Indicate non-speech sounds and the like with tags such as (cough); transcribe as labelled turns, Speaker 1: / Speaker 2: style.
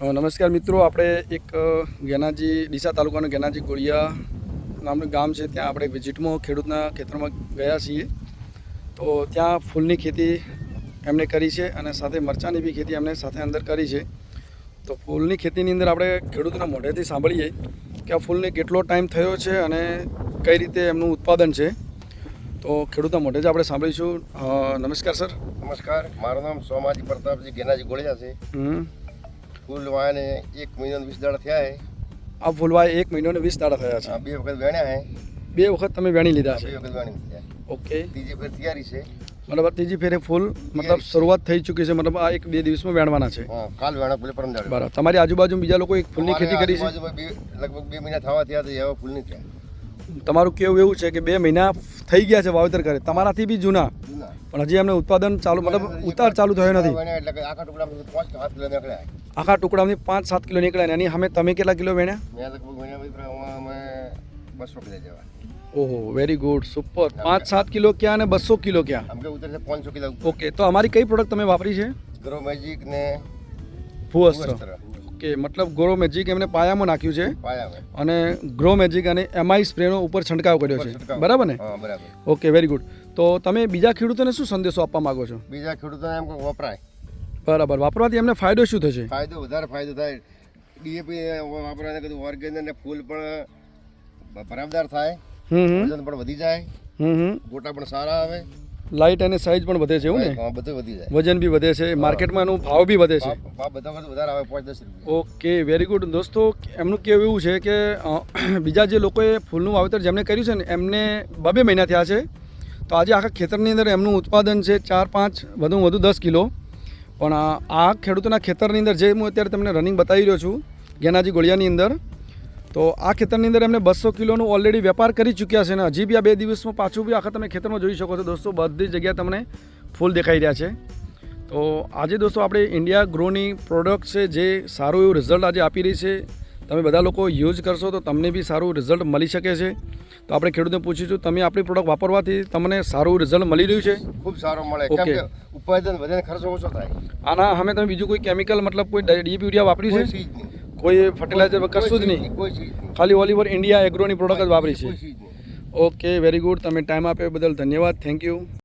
Speaker 1: નમસ્કાર મિત્રો આપણે એક ગેનાજી ડીસા તાલુકાનું ગેનાજી ગોળિયા નામનું ગામ છે. ત્યાં આપણે વિઝિટમાં ખેડૂતના ખેતરમાં ગયા છીએ. તો ત્યાં ફૂલની ખેતી એમણે કરી છે અને સાથે મરચાંની બી ખેતી એમણે સાથે અંદર કરી છે. તો ફૂલની ખેતીની અંદર આપણે ખેડૂતના મોઢેથી સાંભળીએ કે આ ફૂલને કેટલો ટાઈમ થયો છે અને કઈ રીતે એમનું ઉત્પાદન છે. તો ખેડૂતના મોઢે જ આપણે સાંભળીશું. નમસ્કાર સર.
Speaker 2: નમસ્કાર. મારું નામ સોમાજી પ્રતાપજી ગેનાજી ગોળિયા છે.
Speaker 1: હમ
Speaker 2: ફૂલ વાયાને એક મહિનો વીસ દાડા થયા છે.
Speaker 1: આ ફૂલવા એક મહિનો ને વીસ દાડા થયા છે.
Speaker 2: આ બે વખત વેણ્યા છે.
Speaker 1: બે વખત તમે વેણી લીધા
Speaker 2: બે
Speaker 1: છે
Speaker 2: વખત વેણી લીધા
Speaker 1: ઓકે.
Speaker 2: ત્રીજી ફેર તૈયારી છે.
Speaker 1: મતલબ ત્રીજી ફેરે ફૂલ મતલબ શરૂઆત થઈ ચૂકી છે મતલબ આ એક બે દિવસમાં વેણવાના છે.
Speaker 2: કાલ વેણા પેલે પરમ દાડે
Speaker 1: બરાબર તમારી આજુબાજુ બીજા લોકો એક ફૂલની ખેતી કરી છે?
Speaker 2: લગભગ બે મહિના થવા થયા તો એવા ફૂલ નહીં થયા
Speaker 1: તમારું કેવું એવું છે કે બે મહિના થઈ ગયા છે વાવેતર કરે? તમારાથી બી જૂના. પણ હજી એમને ઉત્પાદન ચાલુ મતલબ ઉતાર ચાલુ થયો નથી.
Speaker 2: આખા ટુકડામાં પાંચ સાત કિલો નીકળ્યા.
Speaker 1: આખા ટુકડામાંથી પાંચ સાત કિલો નીકળ્યા એની અમે તમે કેટલા કિલો વેણ્યા? ઓહો વેરી ગુડ સુપર પાંચ સાત કિલો ક્યાં અને બસો કિલો ક્યાં? ઓકે તો અમારી કઈ પ્રોડક્ટ તમે વાપરી છે?
Speaker 2: ગ્રો મેજિક ને
Speaker 1: ભૂવસ્ત્ર. ઓકે મતલબ ગ્રો મેજિક એમને પાયામાં નાખ્યું છે. અને ગ્રો મેજિક અને એમઆઈ સ્પ્રેનો ઉપર છંટકાવ કર્યો છે. બરાબર ને? ઓકે વેરી ગુડ તો તમે બીજા ખેડૂતોને શું સંદેશો આપવા માંગો છો?
Speaker 2: બીજા ખેડૂતોને એમ વપરાય.
Speaker 1: બરાબર. વાપરવાથી એમને ફાયદો શું થશે?
Speaker 2: ફાયદો વધારે ફાયદો થાય. ડીએપી વાપરવાને કીધું ઓર્ગેનિક અને ફૂલ પણ બરાબર થાય. વજન પણ વધી જાય.
Speaker 1: હમ હમ.
Speaker 2: ગોટા પણ સારા આવે.
Speaker 1: લાઇટ અને સાઇઝ પણ વધે છે એવું ને?
Speaker 2: બધું વધી જાય.
Speaker 1: વજન બી વધે છે માર્કેટમાં એનો ભાવ બી વધે છે.
Speaker 2: ભાવ- બધા વધારે આવે પાંચ દસ રૂપિયા.
Speaker 1: ઓકે વેરી ગુડ દોસ્તો એમનું કેવું એવું છે કે (clears throat) બીજા જે લોકોએ ફૂલનું વાવેતર જેમણે કર્યું છે ને એમને બબે મહિના થયા છે. તો આજે આખા ખેતરની અંદર એમનું ઉત્પાદન છે ચાર પાંચ વધુ વધુ દસ કિલો. પણ આ આ ખેડૂતોના ખેતરની અંદર જે હું અત્યારે તમને રનિંગ બતાવી રહ્યો છું ગેનાજી ગોળિયાની અંદર તો આ ખેતરની અંદર એમને બસો કિલોનું ઓલરેડી વેપાર કરી ચૂક્યા છે ને હજી બી આ બે દિવસમાં પાછું બી આખા તમે ખેતરમાં જોઈ શકો છો દોસ્તો બધી જગ્યાએ તમને ફૂલ દેખાઈ રહ્યા છે. તો આજે દોસ્તો આપણે ઇન્ડિયા ગ્રોની પ્રોડક્ટ છે જે સારું એવું રિઝલ્ટ આજે આપી રહી છે. તમે બધા લોકો યુઝ કરશો તો તમને બી સારું રિઝલ્ટ મળી શકે છે. તો આપણે ખેડૂતને પૂછીશું તમે આપણી પ્રોડક્ટ વાપરવાથી તમને સારું રિઝલ્ટ મળી રહ્યું છે?
Speaker 2: ખૂબ સારું મળે. કેમ. કે ઉત્પાદન વધે ને ખર્ચો ઓછો થાય.
Speaker 1: આના અમે તમે બીજું કોઈ કેમિકલ મતલબ કોઈ ડીપ યુરિયા વાપર્યું છે? કોઈ ફર્ટિલાઇઝર કશું જ નહીં. ખાલી ઓલ ઓવર ઇન્ડિયા એગ્રોની પ્રોડક્ટ જ વાપરી છે. ઓકે વેરી ગુડ તમે ટાઈમ આપ્યો બદલ ધન્યવાદ. Thank you